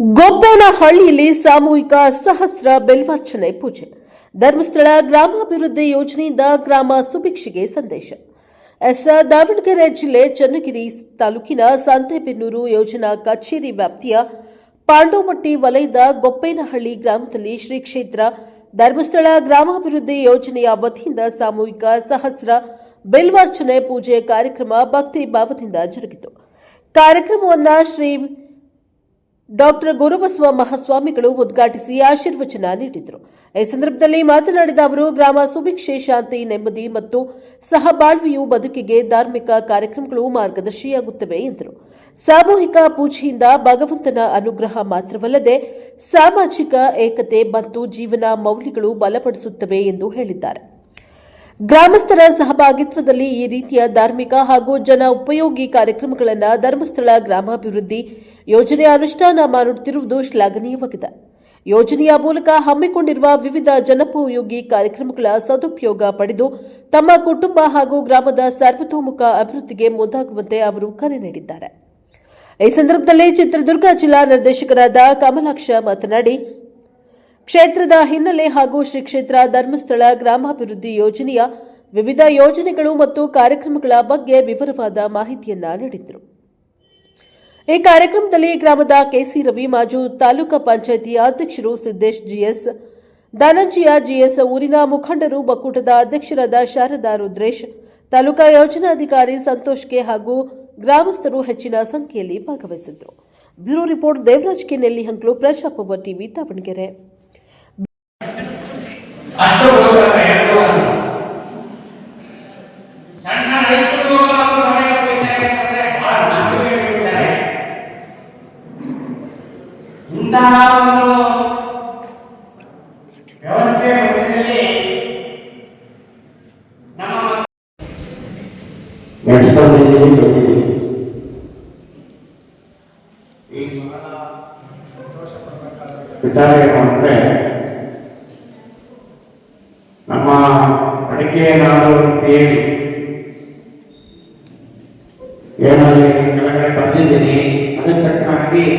ಗೊಪ್ಪೇನಹಳ್ಳಿಯಲ್ಲಿ ಸಾಮೂಹಿಕ ಸಹಸ್ರ ಬೆಲ್ವಾರ್ಚನೆ ಪೂಜೆ. ಧರ್ಮಸ್ಥಳ ಗ್ರಾಮಾಭಿವೃದ್ಧಿ ಯೋಜನೆಯಿಂದ ಗ್ರಾಮ ಸುಭಿಕ್ಷೆಗೆ ಸಂದೇಶ. ಎಸ್. ದಾವಣಗೆರೆ ಜಿಲ್ಲೆ ಚನ್ನಗಿರಿ ತಾಲೂಕಿನ ಸಂತೆಬೆನ್ನೂರು ಯೋಜನಾ ಕಚೇರಿ ವ್ಯಾಪ್ತಿಯ ಪಾಂಡೋಮಟ್ಟಿ ವಲಯದ ಗೊಪ್ಪೇನಹಳ್ಳಿ ಗ್ರಾಮದಲ್ಲಿ ಶ್ರೀ ಕ್ಷೇತ್ರ ಧರ್ಮಸ್ಥಳ ಗ್ರಾಮಾಭಿವೃದ್ಧಿ ಯೋಜನೆಯ ವತಿಯಿಂದ ಸಾಮೂಹಿಕ ಸಹಸ್ರ ಬೆಲ್ವಾರ್ಚನೆ ಪೂಜೆ ಕಾರ್ಯಕ್ರಮ ಭಕ್ತಿ ಭಾವದಿಂದ ಜರುಗಿತು. ಕಾರ್ಯಕ್ರಮವನ್ನ ಶ್ರೀ ಡಾಕ್ಟರ್ ಗುರುಬಸವ ಮಹಾಸ್ವಾಮಿಗಳು ಉದ್ಘಾಟಿಸಿ ಆಶೀರ್ವಚನ ನೀಡಿದರು. ಈ ಸಂದರ್ಭದಲ್ಲಿ ಮಾತನಾಡಿದ ಅವರು, ಗ್ರಾಮ ಸುಭಿಕ್ಷೆ ಶಾಂತಿ, ನೆಮ್ಮದಿ ಮತ್ತು ಸಹಬಾಳ್ವೆಯು ಬದುಕಿಗೆ ಧಾರ್ಮಿಕ ಕಾರ್ಯಕ್ರಮಗಳು ಮಾರ್ಗದರ್ಶಿಯಾಗುತ್ತವೆ ಎಂದರು. ಸಾಮೂಹಿಕ ಪೂಜೆಯಿಂದ ಭಗವಂತನ ಅನುಗ್ರಹ ಮಾತ್ರವಲ್ಲದೆ ಸಾಮಾಜಿಕ ಏಕತೆ ಮತ್ತು ಜೀವನ ಮೌಲ್ಯಗಳು ಬಲಪಡಿಸುತ್ತವೆ ಎಂದು ಹೇಳಿದ್ದಾರೆ. ಗ್ರಾಮಸ್ಥರ ಸಹಭಾಗಿತ್ವದಲ್ಲಿ ಈ ರೀತಿಯ ಧಾರ್ಮಿಕ ಹಾಗೂ ಜನ ಉಪಯೋಗಿ ಕಾರ್ಯಕ್ರಮಗಳನ್ನು ಧರ್ಮಸ್ಥಳ ಗ್ರಾಮಾಭಿವೃದ್ಧಿ ಯೋಜನೆ ಅನುಷ್ಠಾನ ಮಾಡುತ್ತಿರುವುದು ಶ್ಲಾಘನೀಯವಾಗಿದೆ. ಯೋಜನೆಯ ಮೂಲಕ ಹಮ್ಮಿಕೊಂಡಿರುವ ವಿವಿಧ ಜನೋಪಯೋಗಿ ಕಾರ್ಯಕ್ರಮಗಳ ಸದುಪಯೋಗ ಪಡೆದು ತಮ್ಮ ಕುಟುಂಬ ಹಾಗೂ ಗ್ರಾಮದ ಸರ್ವತೋಮುಖ ಅಭಿವೃದ್ಧಿಗೆ ಮುಂದಾಗುವಂತೆ ಅವರು ಕರೆ ನೀಡಿದ್ದಾರೆ. ಈ ಸಂದರ್ಭದಲ್ಲಿ ಚಿತ್ರದುರ್ಗ ಜಿಲ್ಲಾ ನಿರ್ದೇಶಕರಾದ ಕಮಲಾಕ್ಷ ಮಾತನಾಡಿ ಕ್ಷೇತ್ರದ ಹಿನ್ನೆಲೆ ಹಾಗೂ ಶ್ರೀ ಕ್ಷೇತ್ರ ಧರ್ಮಸ್ಥಳ ಗ್ರಾಮಾಭಿವೃದ್ಧಿ ಯೋಜನೆಯ ವಿವಿಧ ಯೋಜನೆಗಳು ಮತ್ತು ಕಾರ್ಯಕ್ರಮಗಳ ಬಗ್ಗೆ ವಿವರವಾದ ಮಾಹಿತಿಯನ್ನ ನೀಡಿದರು. ಈ ಕಾರ್ಯಕ್ರಮದಲ್ಲಿ ಗ್ರಾಮದ ಕೆಸಿ ರವಿ ಮಾಜು ತಾಲೂಕಾ ಪಂಚಾಯಿತಿ ಅಧ್ಯಕ್ಷರು ಸಿದ್ದೇಶ್ ಜಿಎಸ್, ಧನಂಜಯ ಜಿಎಸ್ ಊರಿನ ಮುಖಂಡರು ಒಕ್ಕೂಟದ ಅಧ್ಯಕ್ಷರಾದ ಶಾರದಾ ರುದ್ರೇಶ್, ತಾಲೂಕಾ ಯೋಜನಾಧಿಕಾರಿ ಸಂತೋಷ್ ಕೆ ಹಾಗೂ ಗ್ರಾಮಸ್ಥರು ಹೆಚ್ಚಿನ ಸಂಖ್ಯೆಯಲ್ಲಿ ಭಾಗವಹಿಸಿದ್ದರು bureau report Devaraj K Nellihanklu ಪ್ರಜಾಪವ TV Davanagere. ಅಷ್ಟು ಹುಡುಗರ ಎರಡು ಸಣ್ಣ ಸಣ್ಣ ಹೈಸ್ಕೂಲ್ ಹೋಗೋ ಮಕ್ಕಳು ಸಮಯ ಹೋಗ್ತಾರೆ ಅಂತಂದ್ರೆ ಬಹಳ ನಾಚಿಕೆ ಹೋಗ್ತಾರೆ ಇಂತಹ ಒಂದು ವ್ಯವಸ್ಥೆ ಮಧ್ಯದಲ್ಲಿ ನಮ್ಮ ನಡೆಸ್ಕೊಂಡಿದ್ದೀವಿ ಬಂದಿದ್ದೀವಿ ಈ ಮೊದಲ ವಿಚಾರ ಏನು ಅಂದರೆ ಅಡಿಕೆ ನಾಡು ಅಂತೇಳಿ ಕೆಳಗಡೆ ಬಂದಿದ್ದೀನಿ ಅದಕ್ಕೆ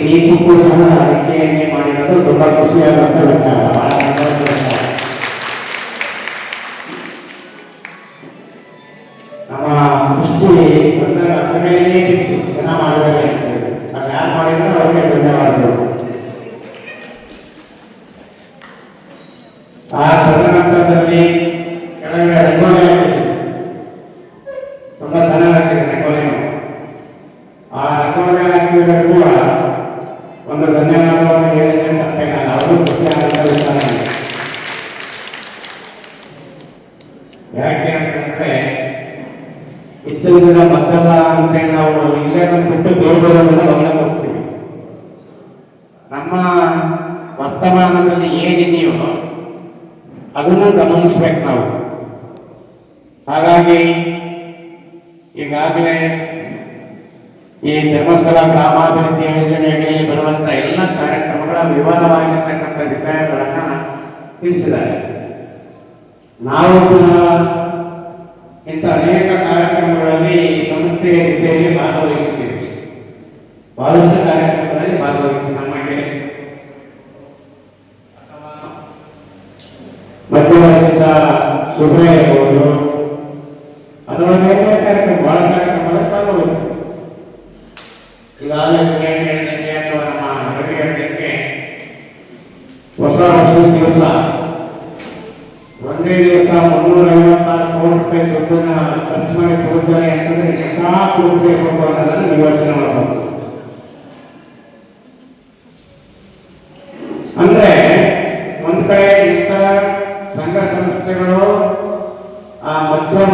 ನೀವೂ ಸಹ ಅಡಿಕೆಯನ್ನೇ ಮಾಡಿರೋದು ತುಂಬ ಖುಷಿಯಾದಂಥ ವಿಚಾರ. ನಮ್ಮ ಧನ್ಯವಾದಗಳು. ಆ ತದನಂತರದಲ್ಲಿ ಯಾಕೆ ಅಂತಂದ್ರೆ ದಿನ ಮದ್ದಲ್ಲ ಅಂತ ನಾವು ಇಲ್ಲೇ ಬಂದ್ಬಿಟ್ಟು ಬೇರೆ ಬೇರೆಲ್ಲ ಹೊರಗೆ ಹೋಗ್ತೀವಿ ನಮ್ಮ ವರ್ತಮಾನದಲ್ಲಿ ಏನಿದೆಯೋ ಅದನ್ನು ಗಮನಿಸ್ಬೇಕು ನಾವು. ಹಾಗಾಗಿ ಈಗಾಗಲೇ ಈ ಧರ್ಮಸ್ಥಳ ಗ್ರಾಮಾಭಿವೃದ್ಧಿ ಯೋಜನೆಯಲ್ಲಿ ಬರುವಂತ ಎಲ್ಲ ಕಾರ್ಯಕ್ರಮಗಳ ವಿವರವಾಗಿರ್ತಕ್ಕಂಥ ವಿಷಯಗಳನ್ನ ತಿಳಿಸಿದ್ದಾರೆ. ನಾವು ಸಹ ಇಂಥ ಅನೇಕ ಕಾರ್ಯಕ್ರಮಗಳಲ್ಲಿ ಸಂಸ್ಥೆಯ ಜೊತೆಯಲ್ಲಿ ಭಾಗವಹಿಸುತ್ತೇವೆ. ಬಹಳಷ್ಟು ಕಾರ್ಯಕ್ರಮಗಳಲ್ಲಿ ಭಾಗವಹಿಸಿ ನಮಗೆ ಮಧ್ಯವರ್ತಿತ ಶುಭ ಇರಬಹುದು ಕಾರ್ಯಕ್ರಮ ಬಹಳ ಕಾರ್ಯಕ್ರಮಗಳಲ್ಲಿ ಭಾಗವಹಿಸ್ತೀವಿ ಅಥವಾ ನಮ್ಮ ರವಿ ಹೊಸ ಹೊಸ ದಿವಸ. ಒಂದೇ ದಿವಸ ಮುನ್ನೂರ ಐವತ್ತಾರು ಕೋಟಿ ರೂಪಾಯಿ ದುಡ್ಡನ್ನ ಖರ್ಚು ಮಾಡಿ ಕೊಡುತ್ತಾರೆ ಅಂತಂದ್ರೆ ಕೊಟ್ಟು ಅನ್ನೋದನ್ನ ನೀವು ಯೋಚನೆ ಮಾಡಬಹುದು ಅಂದ್ರೆ ಒಂದ್ ಕಡೆ ಇಂಥ ಸಂಘ ಸಂಸ್ಥೆಗಳು, ಆ ಮಧ್ಯಮ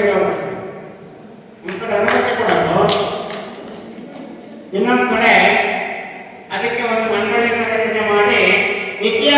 ಬಿಟ್ಬಿಟ್ಟು ಒಂದು ಕಡೆ ಅನುಮತಿ ಕೊಡೋದು. ಇನ್ನೊಂದು ಕಡೆ ಅದಕ್ಕೆ ಒಂದು ಮಂಡಳಿನ ರಚನೆ ಮಾಡಿ ನಿತ್ಯ